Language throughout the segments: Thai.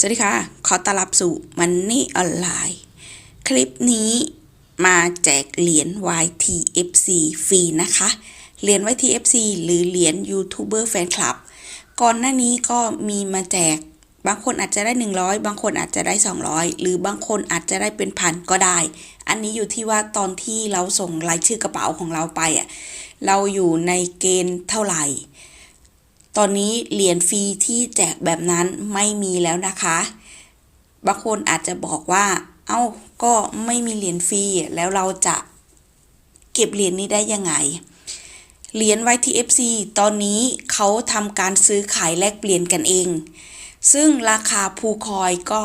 สวัสดีค่ะ ขอต้อนรับสู่มันนี่ออนไลน์ คลิปนี้มาแจกเหรียญ YTFC ฟรีนะคะ เหรียญ YTFC หรือเหรียญยูทูบเบอร์แฟนคลับก่อนหน้านี้ก็มีมาแจก บางคนอาจจะได้ 100 บางคนอาจจะได้ 200 หรือบางคนอาจจะได้เป็นพันก็ได้ อันนี้อยู่ที่ว่าตอนที่เราส่งรายชื่อกระเป๋าของเราไปอะ เราอยู่ในเกณฑ์เท่าไหร่ ตอนนี้เหรียญฟรีที่แจกแบบนั้นไม่มีแล้วนะคะ บางคนอาจจะบอกว่า เอ้า ก็ไม่มีเหรียญฟรีแล้วเราจะเก็บเหรียญนี้ได้ยังไง เหรียญ YTFC ตอนนี้เขาทำการซื้อขายแลกเปลี่ยนกันเอง ซึ่งราคาภูคอยก็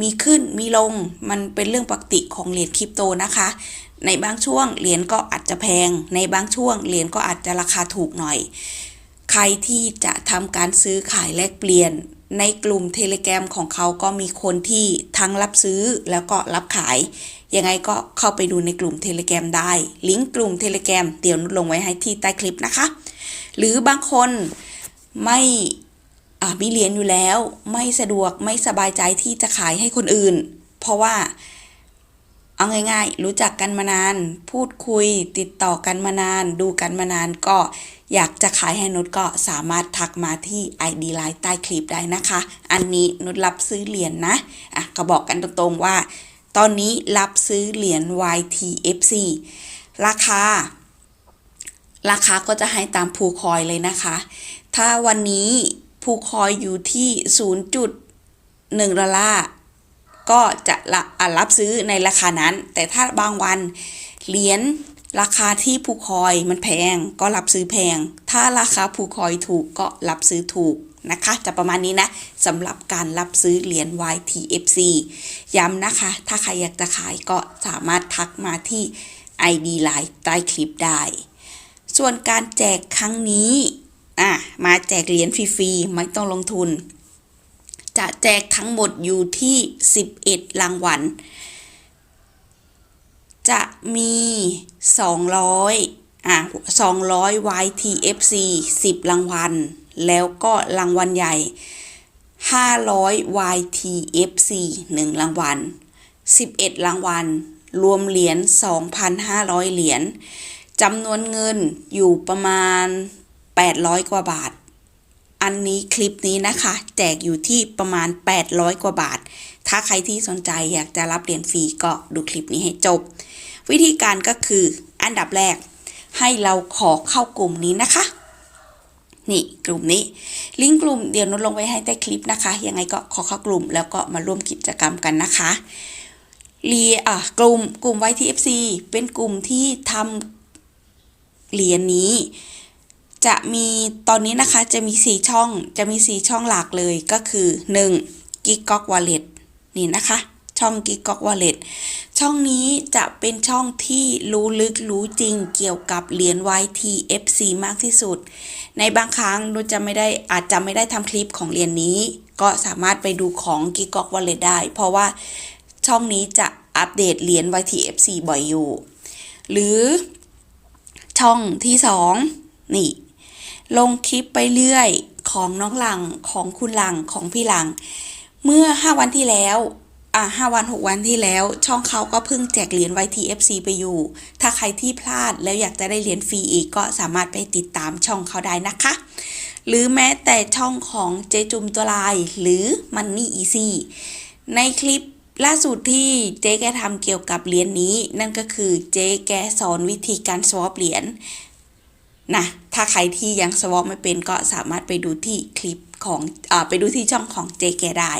มีขึ้นมีลง มันเป็นเรื่องปกติของเหรียญคริปโตนะคะ ในบางช่วงเหรียญก็อาจจะแพง ในบางช่วงเหรียญก็อาจจะราคาถูกหน่อย ใครที่จะทำการซื้อขายแลกเปลี่ยน ในกลุ่มเทเล gram ของเขาก็มีคนที่ทั้งรับซื้อแล้วก็รับขาย ยังไงก็เข้าไปดูในกลุ่มเทเล gram ได้ ลิงก์กลุ่มเทเล gram เดี๋ยวนุชลงไว้ให้ที่ใต้คลิปนะคะ หรือบางคนไม่อ่ามีเหรียญอยู่แล้ว ไม่สะดวกไม่สบายใจที่จะขายให้คนอื่น เพราะว่า เอาง่ายๆ รู้จักกันมานาน พูดคุย ติดต่อกันมานาน ดูกันมานานก็อยากจะขายให้นุชก็สามารถทักมาที่ ID Line ใต้คลิปได้นะคะ อันนี้นุชรับซื้อเหรียญนะอะก็บอกกันตรงๆว่า ตอนนี้รับซื้อเหรียญ YTFC ราคา ราคาก็จะให้ตามภูคอยเลยนะคะ ถ้าวันนี้ภูคอยอยู่ที่ 0.1ดอลลาร์ ก็จะรับซื้อในราคานั้น แต่ถ้าบางวันเหรียญราคาที่ภูคอยมันแพงก็รับซื้อแพง ถ้าราคาภูคอยถูกก็รับซื้อถูกนะคะ จะประมาณนี้นะสำหรับการรับซื้อเหรียญ YTFC ย้ำนะคะ ถ้าใครอยากจะขายก็สามารถทักมาที่ ID Line ใต้คลิปได้ ส่วนการแจกครั้งนี้อะมาแจกเหรียญฟรีๆ ไม่ต้องลงทุน จะแจกทั้งหมดอยู่ที่ 11 รางวัล จะมี 200 อะ 200 YTFC 10 รางวัล แล้วก็รางวัลใหญ่ 500 YTFC 1 รางวัล 11 รางวัล รวมเหรียญ 2,500 เหรียญจำนวนเงินอยู่ประมาณ 800 กว่าบาท อันนี้คลิปนี้นะคะ แจกอยู่ที่ประมาณ 800 กว่าบาท ถ้าใครที่สนใจอยากจะรับเหรียญฟรีก็ดูคลิปนี้ให้จบ วิธีการก็คืออันดับแรก ให้เราขอเข้ากลุ่มนี้นะคะ นี่กลุ่มนี้ ลิงก์กลุ่มเดี๋ยวนุชลงไว้ให้ใต้คลิปนะคะ ยังไงก็ขอเข้ากลุ่มแล้วก็มาร่วมกิจกรรมกันนะคะรีอะกลุ่มกลุ่ม YTFC เป็นกลุ่มที่ทำเหรียญนี้ จะมีตอนนี้นะคะจะมี 4 ช่องจะมี 4 ช่องหลักเลยก็คือ 1 g i g o g Wallet นี่นะคะ ช่อง g i g o g Wallet ช่องนี้จะเป็นช่องที่รู้ลึกรู้จริงเกี่ยวกับเหรียญ YTFC มากที่สุด ในบางครั้งเราจะไม่ได้อาจจะไม่ได้ทำคลิปของเหรียญนี้ ก็สามารถไปดูของ g i g o g Wallet ได้ เพราะว่าช่องนี้จะอัปเดตเหรียญ YTFC บ่อยอยู่ หรือช่องที่ 2 นี่ ลงคลิปไปเรื่อยของน้องหลังของคุณหลังของพี่หลัง เมื่อ 5 วันที่แล้วอะ5วัน 6 วันที่แล้ว ช่องเขาก็เพิ่งแจกเหรียญ YTFC ไปอยู่ ถ้าใครที่พลาดแล้วอยากจะได้เหรียญฟรีอีกก็สามารถไปติดตามช่องเขาได้นะคะ หรือแม้แต่ช่องของเจจุมตัวลายหรือ Money Easy ในคลิปล่าสุดที่เจ๊แกทำเกี่ยวกับเหรียญนี้ นั่นก็คือเจ๊แกสอนวิธีการสวอปเหรียญ นะถ้าใครที่ยังสวอปไม่เป็นก็สามารถไปดูที่คลิปของอไปดูที่ช่องของเจแกได้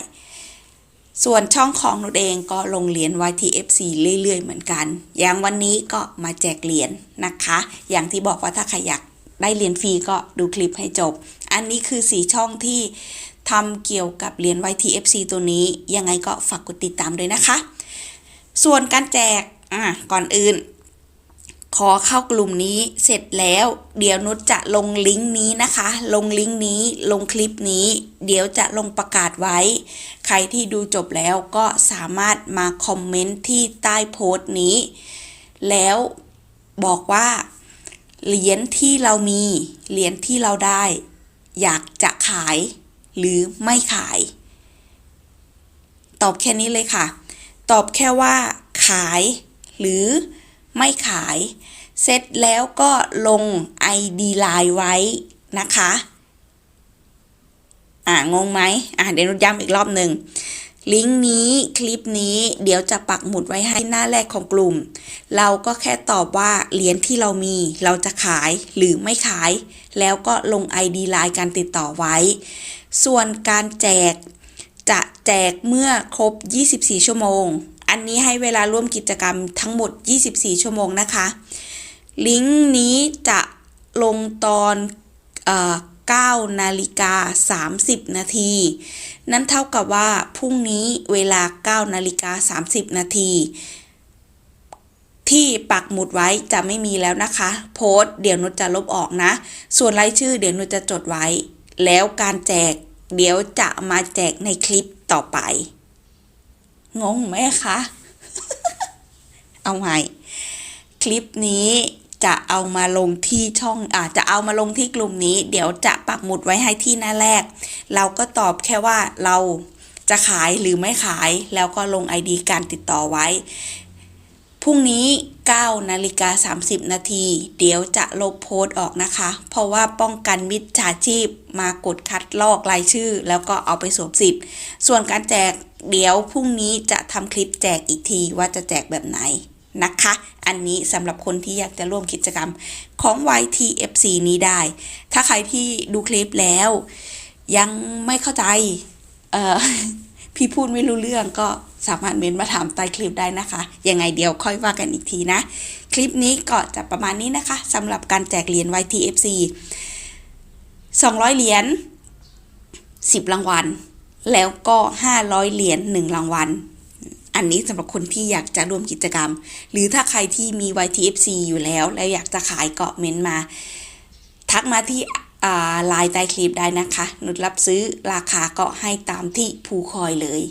ส่วนช่องของนุชเองก็ลงเหรียญ YTFC เรื่อย ๆ เหมือนกัน อย่างวันนี้ก็มาแจกเหรียญนะคะ อย่างที่บอกว่าถ้าใครอยากได้เหรียญฟรีก็ดูคลิปให้จบ อันนี้คือสีช่องที่ทำเกี่ยวกับเหรียญ YTFC ตัวนี้ ยังไงก็ฝากกดติดตามด้วยนะคะ ส่วนการแจกอะก่อนอื่น ขอเข้ากลุ่มนี้เสร็จแล้ว เดี๋ยวนุชจะลงลิงก์นี้นะคะ ลงลิงก์นี้ลงคลิปนี้ เดี๋ยวจะลงประกาศไว้ ใครที่ดูจบแล้วก็สามารถมาคอมเมนต์ที่ใต้โพสต์นี้ แล้วบอกว่าเหรียญที่เรามีเหรียญที่เราได้ อยากจะขายหรือไม่ขาย ตอบแค่นี้เลยค่ะ ตอบแค่ว่าขายหรือ ไม่ขาย เสร็จแล้วก็ลง ID Line ไว้นะคะ อ่างงไหมอ่าเดี๋ยวนุย้ำอีกรอบหนึ่งลิงก์นี้คลิปนี้เดี๋ยวจะปักหมุดไว้ให้หน้าแรกของกลุ่ม เราก็แค่ตอบว่าเหรียญที่เรามี เราจะขายหรือไม่ขาย แล้วก็ลง ID ไลน์การติดต่อไว้ ส่วนการแจกจะแจกเมื่อครบ 24 ชั่วโมง อันนี้ให้เวลาร่วมกิจกรรมทั้งหมด 24 ชั่วโมงนะคะ ลิงก์นี้จะลงตอนเอ่อ9นาฬิกา 30 นาที นั่นเท่ากับว่าพรุ่งนี้เวลา 9 นาฬิกา 30 นาที ที่ปักหมุดไว้จะไม่มีแล้วนะคะ โพสต์เดี๋ยวนุชจะลบออกนะ ส่วนรายชื่อเดี๋ยวนุชจะจดไว้ แล้วการแจกเดี๋ยวจะมาแจกในคลิปต่อไป งงไหมคะ เอาใหม่ คลิปนี้จะเอามาลงที่ช่องอาจะเอามาลงที่กลุ่มนี้ เดี๋ยวจะปักหมุดไว้ให้ที่หน้าแรก เราก็ตอบแค่ว่าเราจะขายหรือไม่ขาย แล้วก็ลง ID การติดต่อไว้ พรุ่งนี้ 9 นาฬิกา 30 นาที เดี๋ยวจะลบโพสต์ออกนะคะ เพราะว่าป้องกันมิจฉาชีพมากดคัดลอกรายชื่อ แล้วก็เอาไปสวมสิทธิ์ส่วนการแจกเดี๋ยวพรุ่งนี้จะทำคลิปแจกอีกทีว่าจะแจกแบบไหนนะคะ อันนี้สำหรับคนที่อยากจะร่วมกิจกรรมของ YTFC นี้ได้ ถ้าใครที่ดูคลิปแล้ว ยังไม่เข้าใจ เออพี่พูดไม่รู้เรื่องก็ สามารถเมนมาถามใต้คลิปได้นะคะ ยังไงเดี๋ยวค่อยว่ากันอีกทีนะ คลิปนี้ก็จะประมาณนี้นะคะสำหรับการแจกเหรียญ YTFC 200 เหรียญ10 รางวัล แล้วก็ 500 เหรียญ1รางวัล อันนี้สำหรับคนที่อยากจะร่วมกิจกรรม หรือถ้าใครที่มี YTFC อยู่แล้ว แล้วอยากจะขายก็เมนมา ทักมาที่อ่าไลน์ใต้คลิปได้นะคะ นุดรับซื้อราคาก็ให้ตามที่ภูคอยเลย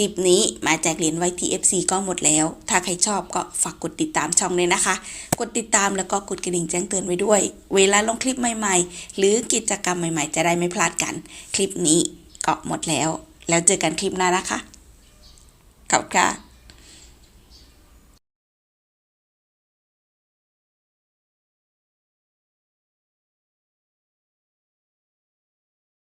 ลิปนี้มาแจกเหรียญไว้ที่ FC ก็หมดแล้ว ถ้าใครชอบก็ฝากกดติดตามช่องเลยนะคะ กดติดตามแล้วก็กดกระดิ่งแจ้งเตือนไว้ด้วย เวลาลงคลิปใหม่ๆ หรือกิจกรรมใหม่ๆ จะได้ไม่พลาดกัน คลิปนี้ก็หมดแล้ว แล้วเจอกันคลิปหน้านะคะขอบคุณค่ะ